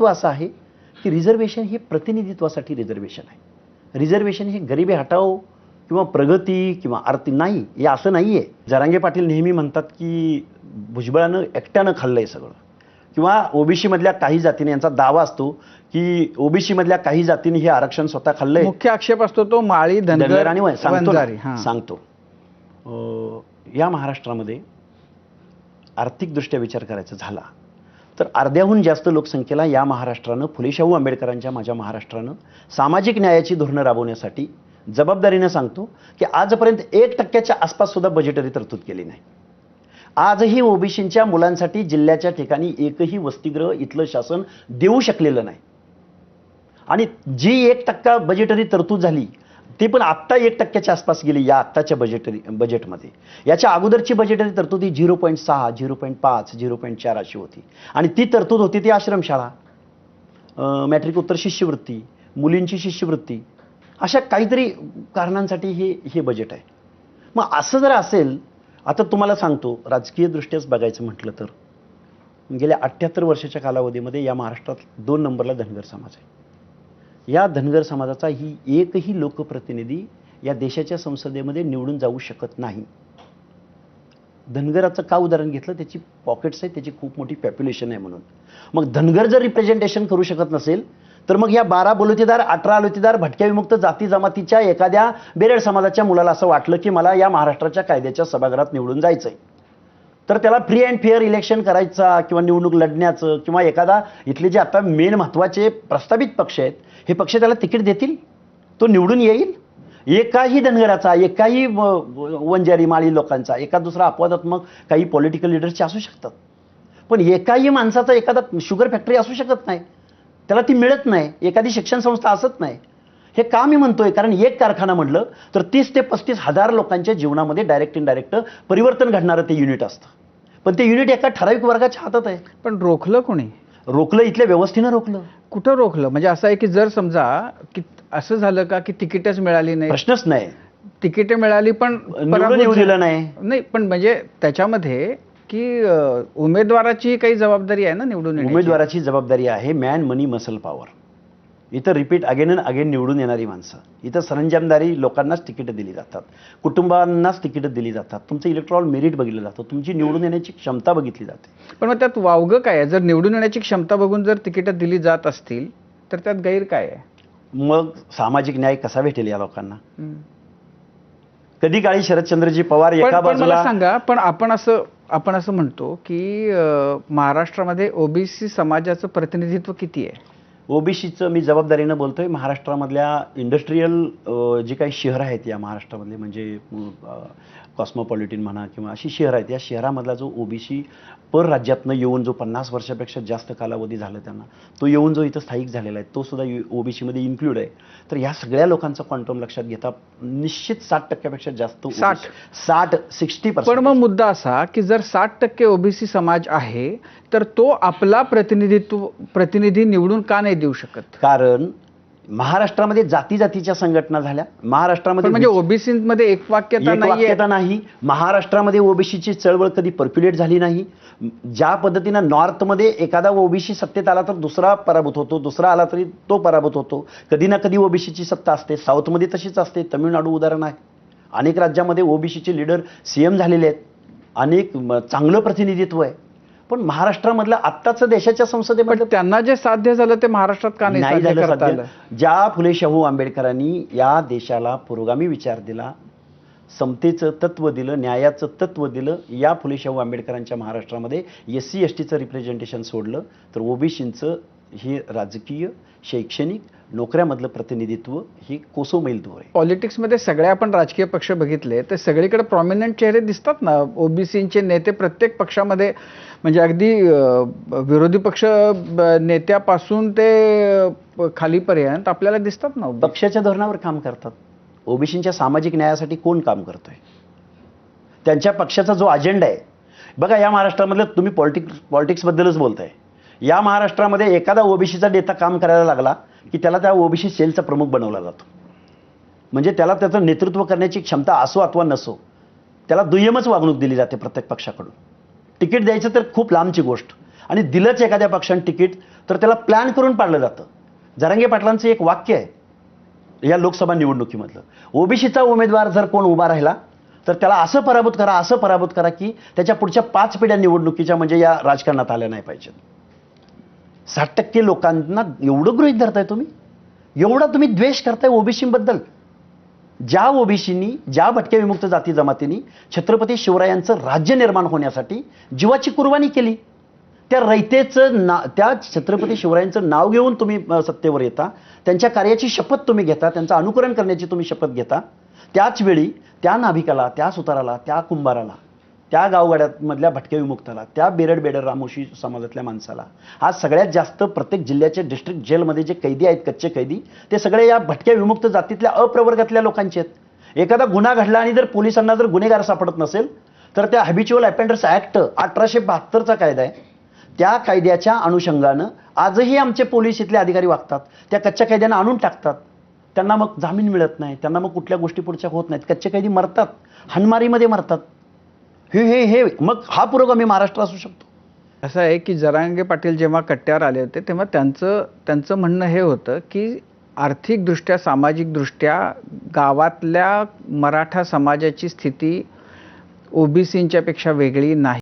तो असा आहे की रिझर्वेशन हे प्रतिनिधित्वासाठी रिझर्वेशन आहे. रिझर्वेशन हे गरिबी हटाओ किंवा प्रगती किंवा आरती नाही हे असं नाही आहे जरांगे पाटील नेहमी म्हणतात की भुजबळानं एकट्यानं खाल्लंय सगळं. किंवा ओबीसीमधल्या काही जातीने यांचा दावा असतो की ओबीसीमधल्या काही जातीने हे आरक्षण स्वतः खाल्लंय. मुख्य आक्षेप असतो तो माळी धनगर आणि सांगतो. सांगतो. या महाराष्ट्रामध्ये आर्थिकदृष्ट्या विचार करायचा झाला. तर अर्ध्याहून जास्त लोकसंख्येला या महाराष्ट्रानं फुले शाहू आंबेडकरांच्या माझ्या महाराष्ट्रानं सामाजिक न्यायाची धोरणं राबवण्यासाठी जबाबदारीनं सांगतो की आजपर्यंत एक टक्क्याच्या आसपास सुद्धा बजेटरी तरतूद केली नाही. आजही ओबीसींच्या मुलांसाठी जिल्ह्याच्या ठिकाणी एकही वसतिगृह इथलं शासन देऊ शकलेलं नाही. आणि जी एक टक्का बजेटरी तरतूद झाली ती पण आत्ता एक टक्क्याच्या आसपास गेली या आत्ताच्या बजेटरी बजेटमध्ये याच्या अगोदरची बजेटरी तरतूद ही झिरो पॉईंट सहा झिरो पॉईंट पाच झिरो पॉईंट चार अशी होती. आणि ती तरतूद होती ती आश्रमशाळा. मॅट्रिक उत्तर शिष्यवृत्ती मुलींची शिष्यवृत्ती अशा काहीतरी कारणांसाठी हे हे बजेट आहे. मग असं जर असेल आता तुम्हाला सांगतो राजकीयदृष्ट्याच बघायचं म्हटलं तर गेल्या अठ्ठ्याहत्तर वर्षाच्या कालावधीमध्ये या महाराष्ट्रात दोन नंबरला धनगर समाज आहे. या धनगर समाजाचा ही एकही लोकप्रतिनिधी या देशाच्या संसदेमध्ये निवडून जाऊ शकत नाही. धनगराचं का उदाहरण घेतलं? त्याची पॉकेट्स आहेत त्याची खूप मोठी पॉप्युलेशन आहे म्हणून. मग धनगर जर रिप्रेझेंटेशन करू शकत नसेल तर मग या बारा बलुतेदार अठरा बलुतेदार भटक्या विमुक्त जाती जमातीच्या एखाद्या बेरड समाजाच्या मुलाला असं वाटलं की मला या महाराष्ट्राच्या कायद्याच्या सभागृहात निवडून जायचं आहे तर त्याला फ्री अँड फेअर इलेक्शन करायचा किंवा निवडणूक लढण्याचं किंवा एखादा इथले जे आता मेन महत्त्वाचे प्रस्तावित पक्ष आहेत हे पक्ष त्याला तिकीट देतील? तो निवडून येईल? एकाही धनगराचा एकाही वंजारी माळी लोकांचा एका दुसरा अपवादात्मक काही पॉलिटिकल लिडर्सचे असू शकतात. पण एकाही माणसाचा एखादा शुगर फॅक्टरी असू शकत नाही. त्याला ती मिळत नाही. एखादी शिक्षण संस्था असत नाही. हे का मी म्हणतोय? कारण एक कारखाना म्हटलं तर तीस ते पस्तीस हजार लोकांच्या जीवनामध्ये डायरेक्ट इनडायरेक्ट परिवर्तन घडणारं ते युनिट असतं. पण ते युनिट एका ठराविक वर्गाच्या हातात आहे. पण रोखलं कोणी? रोखलं इथल्या व्यवस्थेनं रोखलं. कुठं रोखलं? म्हणजे असं आहे की जर समजा की असं झालं का की तिकीटच मिळाली नाही? प्रश्नच नाही. तिकीटे मिळाली पण. दिलं नाही. नाही पण म्हणजे त्याच्यामध्ये की उमेदवाराची काही जबाबदारी आहे ना निवडून. उमेदवाराची जबाबदारी आहे मॅन मनी मसल पॉवर इथं रिपीट अगेन अँड अगेन निवडून येणारी माणसं. इथं सरंजामदारी लोकांनाच तिकीटं दिली जातात. कुटुंबांनाच तिकीटं दिली जातात. तुमचं इलेक्ट्रॉल मेरिट बघितलं जातं. तुमची निवडून येण्याची क्षमता बघितली जाते. पण मग त्यात वावगं काय आहे? जर निवडून येण्याची क्षमता बघून जर तिकीटं दिली जात असतील तर त्यात गैर काय आहे? मग सामाजिक न्याय कसा भेटेल या लोकांना. कधी काळी शरदचंद्रजी पवार एका बाजूला सांगा पण आपण असं आपण असं म्हणतो की महाराष्ट्रामध्ये ओबीसी समाजाचं प्रतिनिधित्व किती आहे? ओबीसीचं मी जबाबदारीनं बोलतोय. महाराष्ट्रामधल्या इंडस्ट्रीयल जी काही शहरं आहेत या महाराष्ट्रामधले म्हणजे कॉस्मोपॉलिटिन म्हणा किंवा अशी शहरं आहेत या शहरामधला जो ओबीसी पर राज्यातनं येऊन जो पन्नास वर्षापेक्षा जास्त कालावधी झाला त्यांना तो येऊन जो इथं स्थायिक झालेला आहे तो सुद्धा ओबीसीमध्ये इन्क्लूड आहे. तर या सगळ्या लोकांचा क्वांटम लक्षात घेता निश्चित साठ टक्क्यापेक्षा जास्त साठ? साठ सिक्स्टी पण मग मुद्दा असा की जर साठ टक्के ओबीसी समाज आहे तर तो आपला प्रतिनिधित्व प्रतिनिधी निवडून का नाही देऊ शकत. कारण महाराष्ट्रामध्ये जाती जातीच्या संघटना झाल्या. महाराष्ट्रामध्ये म्हणजे ओबीसी मध्ये एक वाक्यता वाक्यता नाही. महाराष्ट्रामध्ये ओबीसीची चळवळ कधी पर्क्युलेट झाली नाही. ज्या पद्धतीनं नॉर्थमध्ये एखादा ओबीसी सत्तेत आला तर दुसरा पराभूत होतो दुसरा आला तरी तो पराभूत होतो. कधी ना कधी ओबीसीची सत्ता असते. साऊथमध्ये तशीच असते. तमिळनाडू उदाहरण आहे. अनेक राज्यामध्ये ओबीसीचे लीडर सीएम झालेले आहेत. अनेक चांगलं प्रतिनिधित्व आहे. पण महाराष्ट्रामधलं आत्ताचं देशाच्या संसदेमध्ये त्यांना जे साध्य झालं ते महाराष्ट्रात का नाही झालं ज्या फुले शाहू आंबेडकरांनी या देशाला पुरोगामी विचार दिला समतेचं तत्व दिलं न्यायाचं तत्व दिलं या फुले शाहू आंबेडकरांच्या महाराष्ट्रामध्ये एस सी एस टीचं रिप्रेझेंटेशन सोडलं तर ओबीसींचं हे राजकीय शैक्षणिक नोकऱ्यामधलं प्रतिनिधित्व हे कोसोमैल दूर आहे पॉलिटिक्समध्ये सगळे आपण राजकीय पक्ष बघितले तर सगळीकडे प्रॉमिनंट चेहरे दिसतात ना? ओबीसीचे नेते प्रत्येक पक्षामध्ये म्हणजे अगदी विरोधी पक्ष नेत्यापासून ते खालीपर्यंत आपल्याला दिसतात ना. पक्षाच्या धोरणावर काम करतात. ओबीसींच्या सामाजिक न्यायासाठी कोण काम करतोय? त्यांच्या पक्षाचा जो अजेंडा आहे. बघा या महाराष्ट्रामधलं तुम्ही पॉलिटिक्स पॉलिटिक्सबद्दलच बोलताय. या महाराष्ट्रामध्ये एखादा ओबीसीचा नेता काम करायला लागला की त्याला त्या ओबीसी सेलचा प्रमुख बनवला जातो. म्हणजे त्याला त्याचं नेतृत्व करण्याची क्षमता असो अथवा नसो त्याला दुय्यमच वागणूक दिली जाते प्रत्येक पक्षाकडून. तिकीट द्यायचं तर खूप लांबची गोष्ट आणि दिलंच एखाद्या पक्षाने तिकीट तर त्याला प्लॅन करून पाडलं जातं. जरांगे पाटलांचं एक वाक्य आहे या लोकसभा निवडणुकीमधलं. ओबीसीचा उमेदवार जर कोण उभा राहिला तर त्याला असं पराभूत करा असं पराभूत करा की त्याच्या पुढच्या पाच पिढ्या निवडणुकीच्या म्हणजे या राजकारणात आल्या नाही पाहिजेत. साठ टक्के लोकांना एवढं गृहीत धरताय तुम्ही? एवढा तुम्ही द्वेष करताय ओबीसीबद्दल? ज्या ओबीसीनी ज्या भटक्या विमुक्त जाती जमातींनी छत्रपती शिवरायांचं राज्य निर्माण होण्यासाठी जीवाची कुर्बानी केली त्या रयतेचं ना त्या छत्रपती शिवरायांचं नाव घेऊन तुम्ही सत्तेवर येता त्यांच्या कार्याची शपथ तुम्ही घेता त्यांचं अनुकरण करण्याची तुम्ही शपथ घेता त्याच वेळी त्या नाभिकाला त्या सुताराला त्या कुंभाराला त्या गावगाड्यामधल्या भटक्या विमुक्ताला त्या बेरड बेडर रामोशी समाजातल्या माणसाला आज सगळ्यात जास्त प्रत्येक जिल्ह्याचे डिस्ट्रिक्ट जेलमध्ये जे कैदी आहेत कच्चे कैदी ते सगळे या भटक्या विमुक्त जातीतल्या अप्रवर्गातल्या लोकांचे आहेत. एखादा गुन्हा घडला आणि जर पोलिसांना जर गुन्हेगार सापडत नसेल तर त्या हॅबिच्युअल अपेंडर्स ॲक्ट अठराशे बहात्तरचा कायदा आहे. त्या कायद्याच्या अनुषंगानं आजही आमचे पोलीस इथले अधिकारी वागतात त्या कच्च्या कैद्यांना आणून टाकतात. त्यांना मग जामीन मिळत नाही त्यांना मग कुठल्या गोष्टी पुढच्या होत नाहीत. कच्चे कैदी मरतात हनमारीमध्ये मरतात. हे हे हे मग हा पुरोगामी महाराष्ट्र असू शकतो. असं आहे की जरांगे पाटील जेव्हा कट्ट्यावर आले होते तेव्हा त्यांचं त्यांचं म्हणणं हे होतं की आर्थिकदृष्ट्या सामाजिकदृष्ट्या गावातल्या मराठा समाजाची स्थिती ओबीसींच्यापेक्षा वेगळी नाही.